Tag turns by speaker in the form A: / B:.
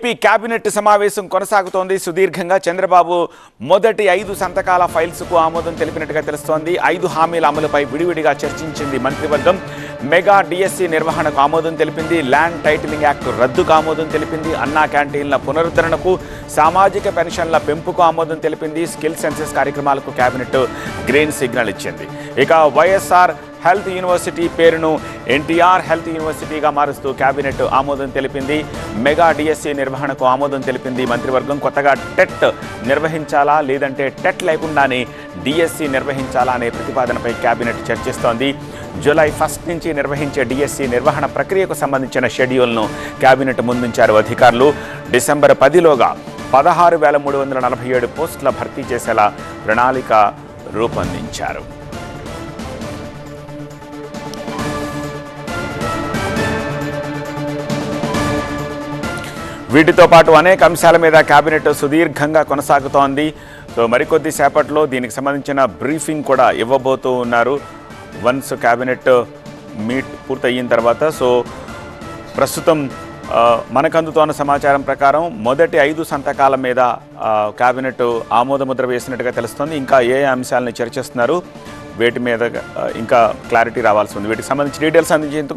A: AP cabinet సమావేశం కొనసాగుతోంది. సుదీర్ఘంగా చంద్రబాబు మొదటి ఐదు సంతకాల ఫైల్స్కు ఆమోదం తెలిపినట్టుగా తెలుస్తోంది. ఐదు హామీల అమలుపై విడివిడిగా చర్చించింది మంత్రివర్గం. మెగా డిఎస్సి నిర్వహణకు ఆమోదం తెలిపింది. ల్యాండ్ టైటిలింగ్ యాక్ట్ రద్దుకు ఆమోదం తెలిపింది. అన్నా క్యాంటీన్ల పునరుద్ధరణకు సామాజిక పెన్షన్ల పెంపుకు ఆమోదం తెలిపింది. స్కిల్ సెన్సెస్ కార్యక్రమాలకు కేబినెట్ గ్రీన్ సిగ్నల్ ఇచ్చింది. ఇక వైఎస్ఆర్ హెల్త్ యూనివర్సిటీ పేరును ఎన్టీఆర్ హెల్త్ యూనివర్సిటీగా మారుస్తూ కేబినెట్ ఆమోదం తెలిపింది. మెగా డిఎస్సి నిర్వహణకు ఆమోదం తెలిపింది మంత్రివర్గం. కొత్తగా టెట్ నిర్వహించాలా లేదంటే టెట్ లేకుండానే డిఎస్సి నిర్వహించాలా అనే ప్రతిపాదనపై కేబినెట్ చర్చిస్తోంది. జూలై ఫస్ట్ నుంచి నిర్వహించే డిఎస్సి నిర్వహణ ప్రక్రియకు సంబంధించిన షెడ్యూల్ను కేబినెట్ ముందుంచారు అధికారులు. డిసెంబర్ పదిలోగా పదహారు వేల మూడు వందల నలభై ఏడు పోస్టుల భర్తీ చేసేలా ప్రణాళిక రూపొందించారు. వీటితో పాటు అనేక అంశాల మీద కేబినెట్ సుదీర్ఘంగా కొనసాగుతోంది. సో మరికొద్ది సేపట్లో దీనికి సంబంధించిన బ్రీఫింగ్ కూడా ఇవ్వబోతూ ఉన్నారు. వన్స్ కేబినెట్ మీట్ పూర్తయిన తర్వాత సో ప్రస్తుతం ఆ, మనకు అందుతోన్న సమాచారం ప్రకారం మొదటి ఐదు సంతకాల మీద కేబినెట్ ఆమోదముద్ర వేసినట్టుగా తెలుస్తోంది. ఇంకా ఏ అంశాలను చర్చిస్తున్నారు వీటి మీద ఇంకా క్లారిటీ రావాల్సి ఉంది. వీటికి సంబంధించి డీటెయిల్స్ అందించేందుకు